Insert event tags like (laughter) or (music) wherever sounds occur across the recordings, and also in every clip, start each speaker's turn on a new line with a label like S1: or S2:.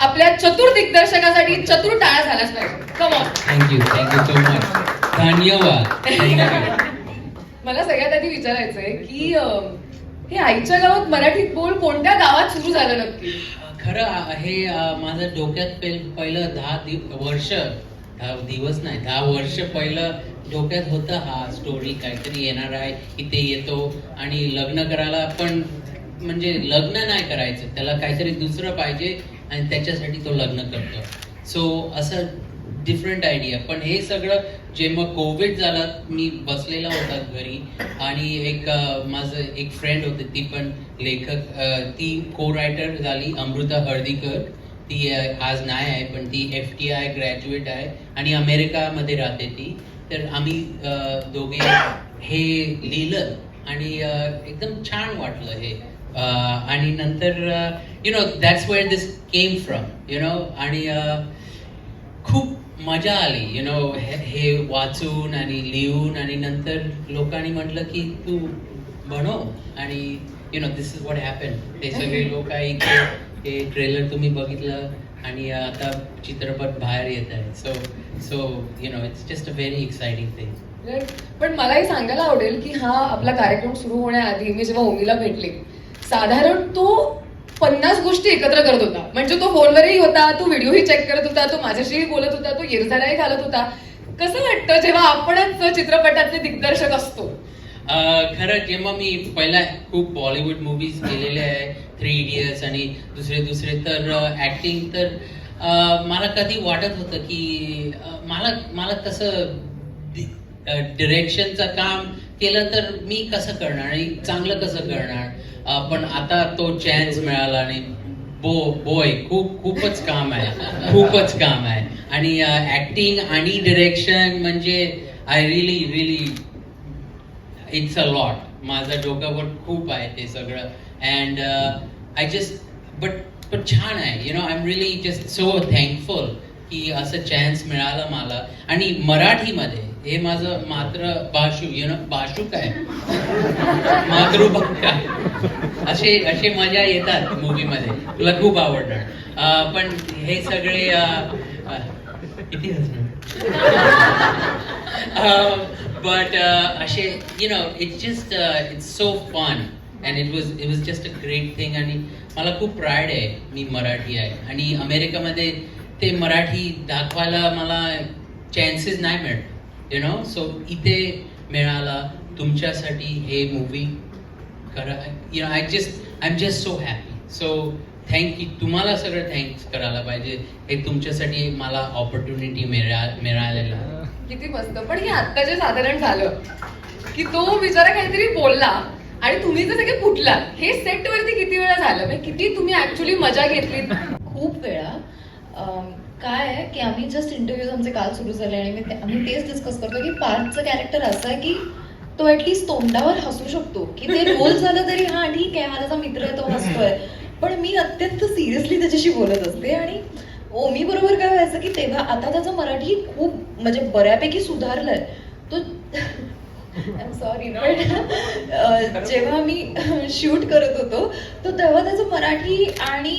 S1: आपल्या चतुर दिग्दर्शकासाठी चतुर टाळ्या झाल्याच पाहिजे. Come on
S2: thank you thank you so much धन्यवाद. (laughs)
S1: मला सगळ्यात आधी विचारायचंय की अं, हे आईच्या गावात मराठीत बोल कोणत्या गावात सुरू झालं नक्की?
S2: खरं हे माझं डोक्यात पहिल- पहिलं दहा दिव वर्ष दहा दिवस नाही दहा वर्ष पहिलं डोक्यात होतं हा स्टोरी काहीतरी येणार आहे इथे येतो. आणि लग्न करायला पण म्हणजे लग्न नाही करायचं त्याला काहीतरी दुसरं पाहिजे. आणि त्याच्यासाठी तो लग्न करतो. सो असं डिफरंट आयडिया पण हे सगळं जेव्हा कोविड झाला मी बसलेला होता घरी आणि एक माझं एक फ्रेंड होते ती पण लेखक ती को रायटर झाली अमृता हळदीकर. ती आज नाही आहे पण ती एफ टी आय ग्रॅज्युएट आहे आणि अमेरिकामध्ये राहते ती. तर आम्ही दोघे हे लिहिलं. आणि एकदम छान वाटलं हे. आणि नंतर you know that's where this came from you know आणि खूप मजा आली यु नो हे वाचून आणि लिहून आणि नंतर लोकांनी म्हटलं की तू बनव आणि you know this is what happen ते सगळे (laughs) लोक आहे इथे हे ट्रेलर तुम्ही बघितलं आणि आता चित्रपट बाहेर येत आहे so so you know it's just a very exciting thing?
S1: पण मलाही सांगायला आवडेल की हा आपला कार्यक्रम सुरू होण्याआधी मी जेव्हा ओमीला भेटले साधारण तो पन्नास गोष्टी एकत्र करत होता. म्हणजे तो फोनवरही होता तो व्हिडिओही चेक करत होता तो माझ्याशीही बोलत होता तो येरझाराही घालत होता. कसं वाटतं जेव्हा आपणच चित्रपटातले दिग्दर्शक असतो?
S2: खरं जेव्हा मी पहिला खूप बॉलिवूड मूवीज केलेले आहे थ्री इडियट्स आणि दुसरे दुसरे तर ऍक्टिंग तर मला कधी वाटत होतं की मला मला तसं डिरेक्शनचं काम केलं तर मी कसं करणार आणि चांगलं कसं करणार? पण आता तो चान्स मिळाला आणि बो बोय खूप खूपच काम आहे. खूपच काम आहे. आणि ऍक्टिंग आणि डिरेक्शन म्हणजे I really really it's a lot माझं डोक्यावर खूप आहे ते सगळं. अँड आय जस्ट बट पण छान आहे. You know I am really just so thankful की असं चान्स मिळालं मला. आणि मराठीमध्ये हे माझं मात्र भाषू यु नो भाषू काय मातृभाषा असे असे मजा येतात मूवीमध्ये तुला खूप आवडणार. पण हे सगळे किती हसणार असे you know it's just it's so fun and it was it was just a great thing आणि मला खूप प्राईड आहे मी मराठी आहे. आणि अमेरिकामध्ये ते मराठी दाखवायला मला चान्सेस नाही मिळत. यु नो सो इथे मिळाला तुमच्यासाठी हे मूवी करा you know I just I am just so happy so thank you तुम्हाला सगळं थँक्स करायला पाहिजे. हे तुमच्यासाठी मला ऑपॉर्च्युनिटी मिळा मिळालेलं.
S1: किती मस्त. पण हे आत्ता जे साधारण झालं की तो बिचारा काहीतरी बोलला आणि तुम्ही तर सगळे फुटला हे सेट वरती किती वेळा झालं? म्हणजे किती तुम्ही ऍक्च्युली मजा घेतली
S3: खूप वेळा काय आहे की आम्ही जस्ट इंटरव्ह्यूज आमचे काल सुरू झाले आणि मी ते- आम्ही तेच डिस्कस करतो की पार्थचं कॅरेक्टर असं आहे की तो ऍटलीस्ट तोंडावर हसू शकतो. की ते (laughs) रोल झालं तरी हा ठीक आहे हा त्याचा मित्र आहे तो हसतोय. पण मी अत्यंत सिरियसली त्याच्याशी बोलत असते आणि ओमी बरोबर काय व्हायचं की तेव्हा आता त्याचं मराठी खूप म्हणजे बऱ्यापैकी सुधारलंय. तो आय एम सॉरी पण जेव्हा मी शूट करत होतो तर तेव्हा त्याचं मराठी आणि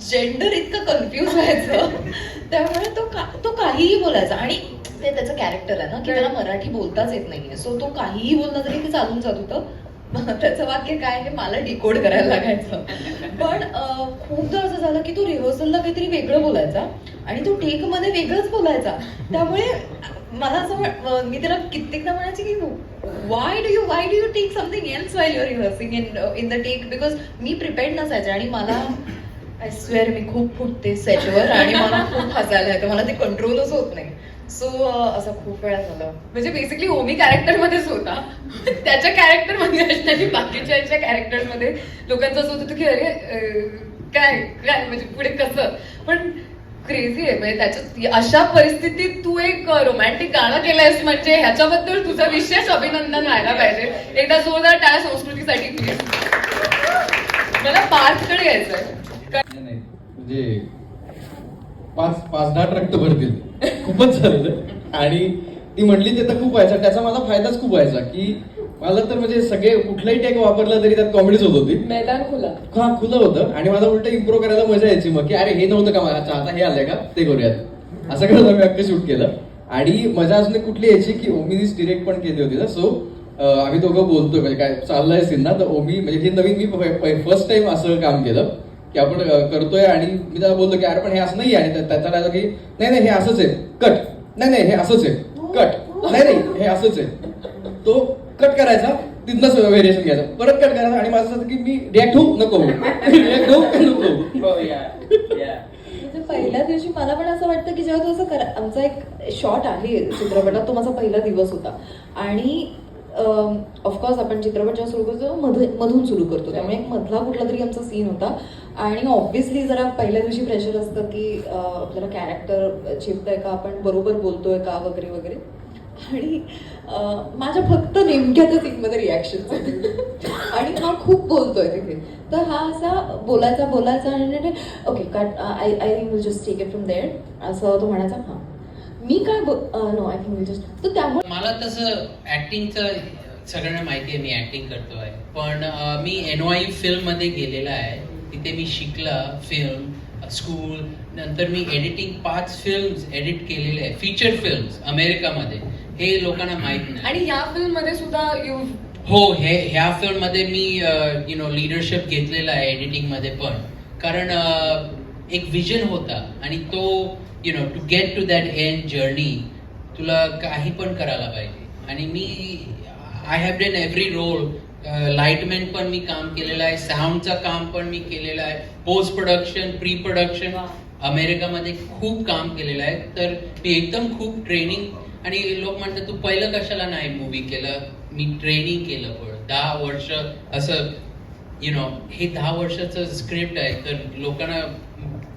S3: जेंडर इतकं कन्फ्युज व्हायचं. (laughs) त्यामुळे तो का तो काहीही बोलायचा. आणि ते त्याचं कॅरेक्टर आहे ना की त्याला मराठी बोलताच येत नाहीये. सो तो काहीही बोलला तरी ते चालून जात होतं. त्याचं वाक्य काय हे मला डिकोड करायला लागायचं. पण खूपदा असं झालं की तो रिहर्सलला काहीतरी वेगळं बोलायचा आणि तो टेकमध्ये वेगळंच बोलायचा. त्यामुळे मला असं मी त्याला कित्येकदा म्हणायचे की why do you why do you take something else why you're rehearsing in in the take because me prepared नसायचे आणि मला आय स्वेअर मी खूप फुटते सेटवर आणि मला खूप हसायला येतं. मला ते कंट्रोलच होत नाही. सो uh, असं खूप वेळा झालं.
S1: म्हणजे बेसिकली ओमी कॅरेक्टर मध्येच होता. त्याच्या कॅरेक्टरमध्ये असणारी बाकीच्या कॅरेक्टरमध्ये लोकांचं असं होतं की अरे काय काय म्हणजे पुढे कसं? पण क्रेझी आहे. म्हणजे त्याच्यात अशा परिस्थितीत तू एक रोमॅन्टिक गाणं केलंयस म्हणजे ह्याच्याबद्दल तुझं विशेष अभिनंदन व्हायला पाहिजे. एकदा जोरदार टाळ्या संस्कृतीसाठी प्लीज मला पार्थकडे यायचंय.
S4: म्हणजे पाच पाच दहा ट्रक तर भरतील. खूपच झालेलं. आणि ती म्हणली ते तर खूप व्हायचा. त्याचा माझा फायदाच खूप व्हायचा की मला तर म्हणजे सगळे कुठलाही टॅग वापरला तरी त्यात कॉमेडीच होत होती.
S1: मैदान खुला.
S4: हा खुलं होतं. आणि मला उलट इम्प्रोव्ह करायला मजा यायची मग की अरे हे नव्हतं का मला आता हे आलंय का? ते करूयात. असं करत आम्ही अख्खं शूट केलं. आणि मजा अजून कुठली यायची की ओमीनीच डिरेक्ट पण केली होती ना. सो आम्ही दोघं बोलतोय. म्हणजे काय चाललंय सीन ना. तर ओमी म्हणजे हे नवीन मी फर्स्ट टाइम असं काम केलं. की आपण करतोय आणि मी त्याला बोलतो की अरे पण हे असं नाही आणि त्या- त्याचा की नाही नाही हे असंच आहे. कट. नाही नाही हे असंच आहे. कट. नाही नाही हे असंच आहे. तो कट करायचा तिथनंच व्हेरिएशन घ्यायचा. परत कट करायचा आणि माझं असं की मी रिॲक्ट होऊ नको. रिॲक्ट होऊ का नको?
S5: yeah.
S3: म्हणजे पहिल्या दिवशी मला पण असं वाटतं की जेव्हा तू असं करा आमचा एक शॉट आहे चित्रपटात तो माझा पहिला दिवस होता. आणि ऑफकोर्स आपण चित्रपट जेव्हा सुरू करतो तेव्हा मध मधून सुरू करतो. त्यामुळे एक मधला कुठला तरी आमचा सीन होता. आणि ऑब्व्हियसली जरा पहिल्या दिवशी प्रेशर असतं की जरा आपल्याला कॅरेक्टर चिपतंय का? आपण बरोबर बोलतोय का? वगैरे वगैरे. आणि माझ्या फक्त नेमक्या त्या सीनमध्ये रिॲक्शन आणि हा खूप बोलतोय तिथे. तर हा असा बोलायचा बोलायचा आणि okay cut I I think will just take it from there असं तो म्हणायचा हां. मी काय नो आय थिंक जस्ट तर त्यामुळे
S2: मला तसं ऍक्टिंगचं सगळ्यांना माहिती आहे मी ऍक्टिंग करतोय. पण अं, मी एन वाय फिल्ममध्ये गेलेला आहे. तिथे मी शिकला फिल्म स्कूल नंतर मी एडिटिंग पाच फिल्म एडिट केलेले आहे. फीचर फिल्म अमेरिकामध्ये. हे लोकांना माहीत नाही.
S1: आणि या फिल्ममध्ये सुद्धा यू
S2: हो हे ह्या फिल्ममध्ये मी यु नो लिडरशिप घेतलेला आहे एडिटिंगमध्ये पण. कारण एक विजन होता आणि तो you know to get to that end journey तुला काही पण करायला पाहिजे. आणि मी I have done every role lightman पण मी काम केलेलं आहे साऊंडचं काम पण मी केलेलं आहे पोस्ट प्रोडक्शन प्री प्रोडक्शन अमेरिकामध्ये खूप काम केलेलं आहे. तर मी एकदम खूप ट्रेनिंग आणि लोक म्हणतात तू पहिलं कशाला नाही मूवी केलं? मी ट्रेनिंग केलं पण. दहा वर्ष असं यु नो हे दहा वर्षाचं स्क्रिप्ट आहे तर लोकांना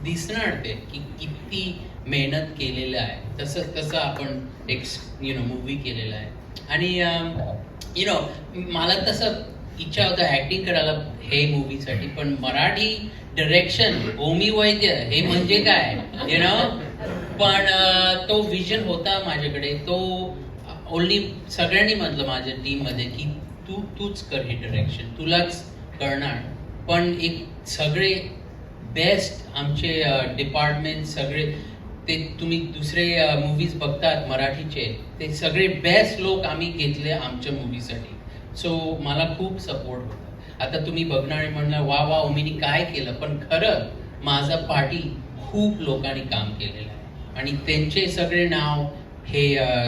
S2: दिसणार ते की किती मेहनत केलेलं आहे. तसं तसं आपण एक यु नो मूवी केलेला आहे. आणि यु नो मला तसं इच्छा होतं ऍक्टिंग करायला हे मूवीसाठी पण मराठी डिरेक्शन ओमी वैद्य हे म्हणजे काय? यु नो पण तो विजन होता माझ्याकडे. तो ओनली सगळ्यांनी म्हटलं माझ्या टीममध्ये की तू तूच कर हे डिरेक्शन तुलाच करणार. पण एक सगळे बेस्ट आमचे डिपार्टमेंट सगळे ते तुम्ही दुसरे मूवीज बघतात मराठीचे ते सगळे बेस्ट लोक आम्ही घेतले आमच्या मूवीसाठी सो मला खूप सपोर्ट होता. आता तुम्ही बघणार म्हणणार वा वा ओमीनी काय केलं? पण खरं माझा पाठी खूप लोकांनी काम केलेलं आहे. आणि त्यांचे सगळे नाव हे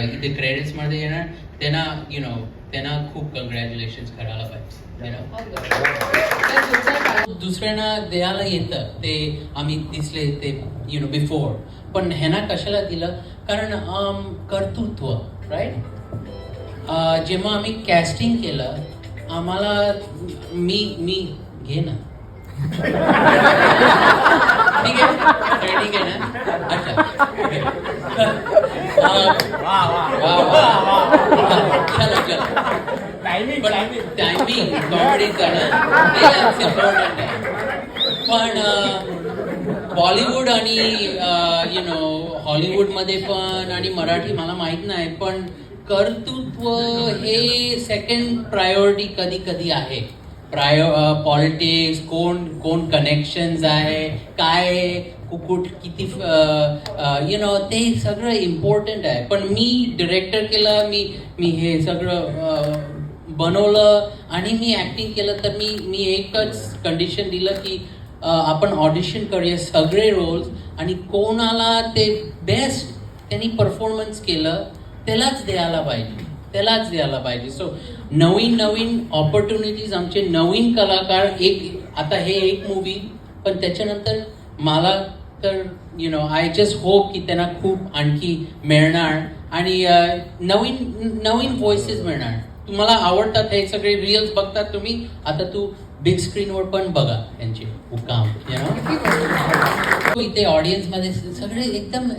S2: इथे क्रेडिट्समध्ये येणार त्यांना यु नो त्यांना खूप कंग्रॅच्युलेशन करायला पाहिजे दुसऱ्यांना द्यायला येतं ते आम्ही दिसले ते यु नो बिफोर पण ह्यांना कशाला दिलं? कारण कर्तृत्व राईट जेव्हा आम्ही कॅस्टिंग केलं आम्हाला मी मी घे ना. ठीक आहे? ठीक आहे ना? अच्छा अं, टायमिंग कॉमेडी करणं इम्पॉर्टंट आहे पण बॉलिवूड आणि यु नो हॉलिवूडमध्ये पण आणि मराठी मला माहीत नाही पण कर्तृत्व हे सेकंड प्रायोरिटी कधी कधी आहे प्रायो पॉलिटिक्स uh, कोण कोण कनेक्शन्स आहे? काय कुकुट कु- कुठ किती यु नो ते सगळं इम्पॉर्टंट आहे. पण मी डिरेक्टर केलं मी मी हे सगळं बनवलं आणि मी ॲक्टिंग केलं तर मी मी एकच कंडिशन दिलं की आपण ऑडिशन करूया सगळे रोल्स आणि कोणाला ते बेस्ट त्यांनी परफॉर्मन्स केलं त्यालाच द्यायला पाहिजे. त्यालाच द्यायला पाहिजे. सो नवीन नवीन ऑपॉर्च्युनिटीज आमचे नवीन कलाकार एक आता हे एक मूवी पण त्याच्यानंतर मला तर you know I just hope की त्यांना खूप आणखी मिळणार आणि नवीन नवीन व्हॉइसेस मिळणार. तुम्हाला आवडतात हे सगळे रिल्स बघतात तुम्ही आता तू बिग स्क्रीनवर पण बघा यांचे काम you हो, इथे ऑडियन्समध्ये सगळे एकदम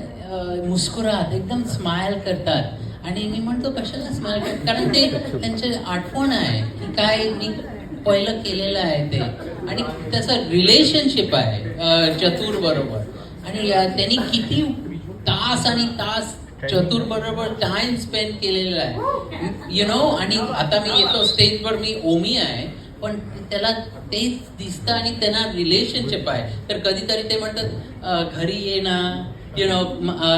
S2: मुस्कुरात एकदम स्माइल करतात. आणि मी म्हणतो कशाला स्माइल करतात कारण ते त्यांचे आठवण आहे की काय मी पहिलं केलेलं आहे ते. आणि त्याचं रिलेशनशिप आहे चतुर बरोबर. आणि त्यांनी किती तास आणि तास चतुर बरोबर टाइम स्पेंड केलेला आहे. यु नो आणि आता मी येतो स्टेजवर मी ओमी आहे पण त्याला तेच दिसतं आणि त्यांना रिलेशनशिप आहे. तर कधीतरी ते म्हणतात "अं, घरी ये ना यु नो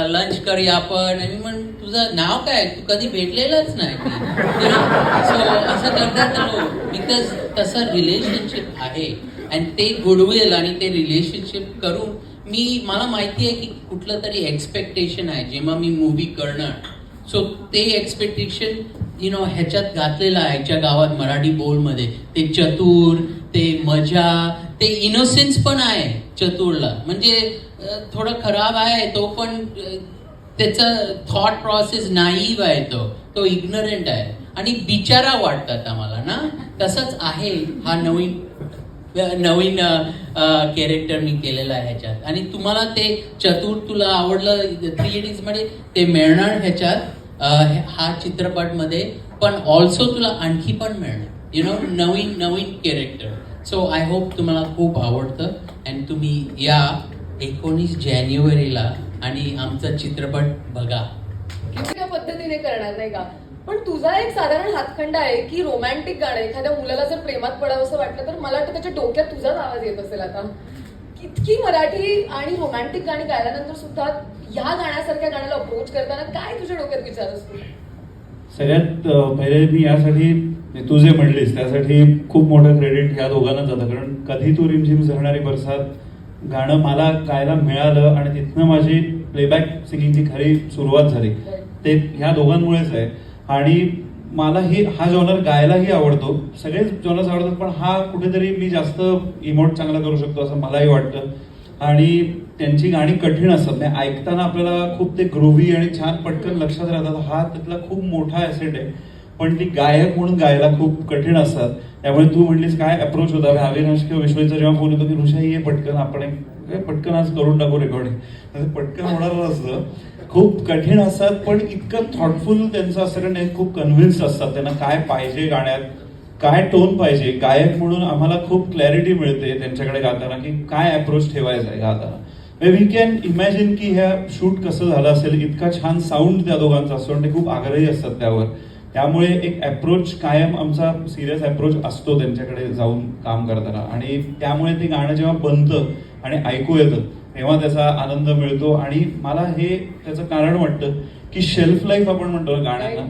S2: लंच करूया आपण आणि म्हण तुझं नाव काय तू कधी भेटलेलंच नाही. सो असं करतात बिकॉज तसं रिलेशनशिप आहे. आणि ते गुडविल आणि ते रिलेशनशिप करून मी मला माहिती आहे की कुठलं तरी एक्सपेक्टेशन आहे जेव्हा मी मूवी करणार सो ते एक्सपेक्टेशन यु नो ह्याच्यात घातलेलं आहे ह्याच्या गावात मराठी बोलमध्ये. ते चतुर ते मजा ते इनोसेन्स पण आहे चतुरला. म्हणजे थोडं खराब आहे तो पण त्याचा थॉट प्रोसेस नाईव आहे तो. तो इग्नोरंट आहे. आणि बिचारा वाटतात आम्हाला ना. तसंच आहे हा नवीन नवीन कॅरेक्टर मी केलेलं आहे ह्याच्यात. आणि तुम्हाला ते चतुर तुला आवडलं थ्री इडियट्समध्ये ते मिळणार ह्याच्यात हा चित्रपट हा चित्रपटमध्ये पण ऑल्सो तुला आणखी पण मिळणार. यु नो नवीन नवीन कॅरेक्टर सो आय होप तुम्हाला खूप आवडतं. अँड तुम्ही या एकोणीस जानेवारीला आणि आमचा चित्रपट बघा.
S1: पद्धतीने करणार नाही का? पण तुझा एक साधारण हातखंड आहे की रोमॅन्टिक गाणं एखाद्या मुलाला जर प्रेमात पडावं असं वाटलं तर मला वाटतं त्याच्या डोक्यात तुझाच आवाज येत असेल आता. इतकी मराठी आणि रोमॅन्टिक गाणी गायल्यानंतर सुद्धा या गाण्यासारख्या गाण्याला अप्रोच करताना काय तुझ्या डोक्यात विचार असतो?
S6: सगळ्यात पहिले मी यासाठी तू जे म्हणलीस त्यासाठी खूप मोठं क्रेडिट ह्या दोघांना जातं कारण कधी तू रिमझिम झरणारी बरसात गाणं मला गायला मिळालं आणि तिथनं माझी प्लेबॅक सिंगिंगची खरी सुरुवात झाली. ते ह्या दोघांमुळेच आहे. आणि मला ही हा जॉनर गायलाही आवडतो. सगळेच जॉनर्स आवडतात पण हा कुठेतरी मी जास्त इमोट चांगला करू शकतो असं मलाही वाटतं. आणि त्यांची गाणी कठीण असतात. म्हणजे ऐकताना आपल्याला खूप ते ग्रोव्ही आणि छान पटकन लक्षात राहतात. हा त्यातला खूप मोठा ॲसेट आहे. पण ती गायक म्हणून गायला खूप कठीण असतात. त्यामुळे तू म्हणलीस काय अप्रोच होता? अविनाश किंवा विश्वचा जेव्हा फोन येतो की ऋषा ये पटकन आपण एक पटकन आज करून टाकू रेकॉर्डिंग पटकन होणार असतं. खूप कठीण असतात पण इतकं थॉटफुल त्यांचं असतं कारण ते खूप कन्व्हिन्स्ड असतात. त्यांना काय पाहिजे गाण्यात? काय टोन पाहिजे? गायक म्हणून आम्हाला खूप क्लॅरिटी मिळते त्यांच्याकडे गाताना की काय अप्रोच ठेवायचा आहे गाताना वी कॅन इमॅजिन की ह्या शूट कसं झालं असेल इतका छान साऊंड त्या दोघांचा असतो आणि ते खूप आग्रही असतात त्यावर. त्यामुळे एक अप्रोच कायम आमचा सिरियस अप्रोच असतो त्यांच्याकडे जाऊन काम करताना. आणि त्यामुळे ते गाणं जेव्हा बनतं आणि ऐकू येतं तेव्हा त्याचा आनंद मिळतो. आणि मला हे त्याचं कारण वाटतं की शेल्फ लाईफ आपण म्हणतो गाण्यांना.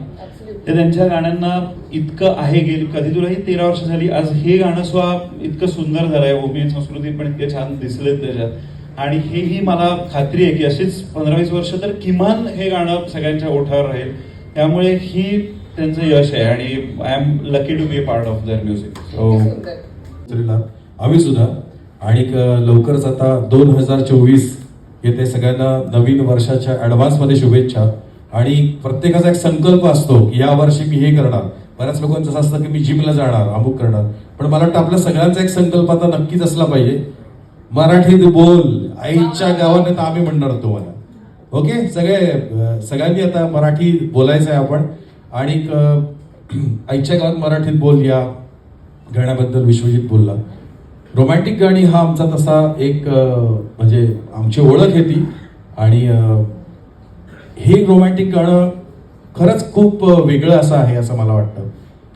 S6: ते त्यांच्या गाण्यांना इतकं आहे गेली. कधी तुला ही तेरा वर्ष झाली आज हे गाणं सुद्धा इतकं सुंदर झालंय. ओमियन संस्कृती पण इतके छान दिसलेत त्याच्यात. आणि हेही मला खात्री आहे की अशीच पंधरा वीस वर्ष तर किमान हे गाणं सगळ्यांच्या ओठावर राहील. त्यामुळे ही त्यांचं यश आहे आणि I am lucky to be part of their music so
S7: आम्ही सुद्धा आणि क- लवकरच आता दोन हजार चोवीस येथे सगळ्यांना नवीन वर्षाच्या ऍडव्हान्समध्ये शुभेच्छा. आणि प्रत्येकाचा एक संकल्प असतो की या वर्षी मी हे करणार. बऱ्याच लोकांचं असं असतं की मी जिमला जाणार अमुक करणार. पण मला वाटतं आपल्या सगळ्यांचा एक संकल्प आता नक्कीच असला पाहिजे. मराठीत बोल आईच्या गावाने तर आम्ही म्हणणार तुम्हाला ओके? सगळे सगळ्यांनी आता मराठी बोलायचं आहे आपण. आणि आईच्या गावात मराठीत बोल या गाण्याबद्दल विश्वजित बोलला. रोमॅन्टिक गाणी हा आमचा तसा एक म्हणजे आमची ओळख आहे ती. आणि हे रोमॅन्टिक गाणं खरंच खूप वेगळं असं आहे असं मला वाटतं.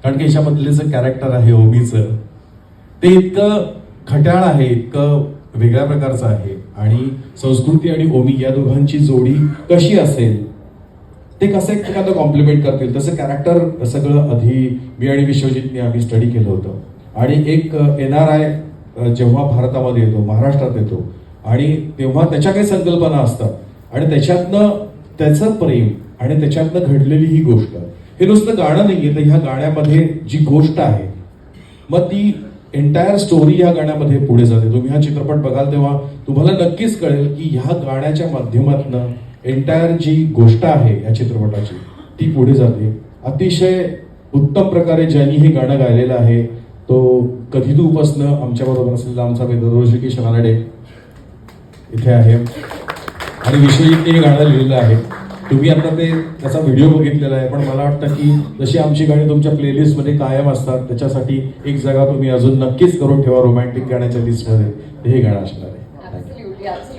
S7: कारण की याच्यामधले जे कॅरेक्टर आहे ओमीचं ते इतकं खट्याळ आहे इतकं वेगळ्या प्रकारचं आहे. आणि संस्कृती आणि ओमी या दोघांची जोडी कशी असेल ते कसं एकमेकांना कॉम्प्लिमेंट करतील? तसं कॅरेक्टर सगळं आधी मी आणि विश्वजितने आम्ही स्टडी केलं होतं. आणि एक एन आर आय जेव्हा भारतामध्ये येतो महाराष्ट्रात येतो आणि तेव्हा त्याच्या काही संकल्पना असतात. आणि त्याच्यातनं त्याचं प्रेम आणि त्याच्यातनं घडलेली ही गोष्ट. हे नुसतं गाणं नाहीये तर ह्या गाण्यामध्ये जी गोष्ट आहे मग ती एंटायर स्टोरी या गाण्यामध्ये पुढे जाते. तुम्ही हा चित्रपट बघाल तेव्हा तुम्हाला नक्कीच कळेल की ह्या गाण्याच्या माध्यमातनं एंटायर जी गोष्ट आहे या चित्रपटाची ती पुढे जाते. अतिशय उत्तम प्रकारे ज्यांनी हे गाणं गायलेलं आहे तो कधी तू उपासनं आमच्याबरोबर असलेला आमचा मित्र ऋषिकेश रानडे इथे आहे. आणि विश्वजितने हे गाणं लिहिलेलं आहे. तुम्ही आता ते त्याचा व्हिडिओ बघितलेला आहे पण मला वाटतं की जशी आमची गाणी तुमच्या प्लेलिस्टमध्ये कायम असतात त्याच्यासाठी एक जागा तुम्ही अजून नक्कीच करून ठेवा रोमॅन्टिक गाण्याच्या लिस्टमध्ये हे गाणं असणार आहे.
S1: थँक्यू.